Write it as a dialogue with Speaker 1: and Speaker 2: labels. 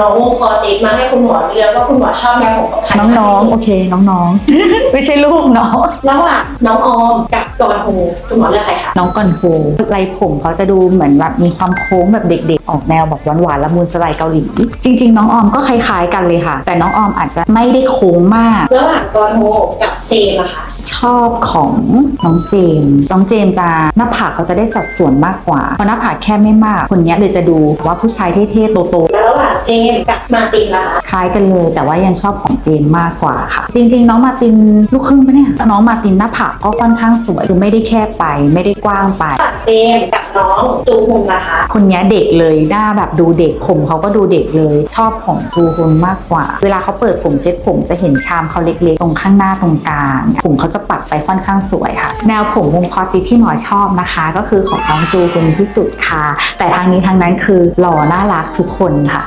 Speaker 1: น้องๆวงคอติดมาให้คุณหมอเลือกว่าคุณหมอชอบแนวผมของใคร
Speaker 2: น้องๆ โอเค น้องๆ ไม่ใช่ลูกเนาะ
Speaker 1: ระหว่างน้องออมกับกอนโฮคุณหมอเลือกใครคะ
Speaker 2: น้องก่อนโฮไรผมเขาจะดูเหมือนแบบมีความโค้งแบบเด็กๆ ออกแนวแบบหวานๆละมุนสไลด์เกาหลีจริง ๆ น้องออมก็คล้ายๆกันเลยค่ะ แต่น้องออมอาจจะไม่ได้โค้งมาก
Speaker 1: ระหว่างกอนโฮกับเจมส์อะคะ
Speaker 2: ชอบของน้องเจมส์น้องเจมส์จะหน้าผากเขาจะได้สัดส่วนมากกว่าเพราะหน้าผากแค่ไม่มาก คนเนี้ยเลยจะดูว่าผู้ชายเท่ๆโต
Speaker 1: แล้วระหว่าง เจมส์กับมาร์ตินล่ะคะ
Speaker 2: ๆคล้ายกันเลย แต่ว่ายังชอบของเจมส์มากกว่าค่ะ จริง ๆ น้องมาร์ตินลูกครึ่งปะเนี่ยน้องมาร์ตินหน้าผากก็ค่อนข้างสวยคือไม่ได้แคบไป ไม่ได้กว้างไป
Speaker 1: ระหว่างเจมส์กับน้องตูฮุนล่ะคะ
Speaker 2: คนเนี้ยเด็กเลยหน้าแบบดูเด็กผมเขาก็ดูเด็กเลยชอบของทูฮุนมากกว่า เวลาเขาเปิดผมเซ็ตผมจะเห็นชามเขาเล็กๆ ตรงข้างหน้าตรงกลางผมเขาจะปัดไปค่อนข้างสวยค่ะ แนวผมวงคอติที่หมอชอบนะคะ ก็คือของน้องจูฮุนที่สุดค่ะ แต่ทางนี้ทางนั้นคือหล่อน่ารักทุกคนค่ะ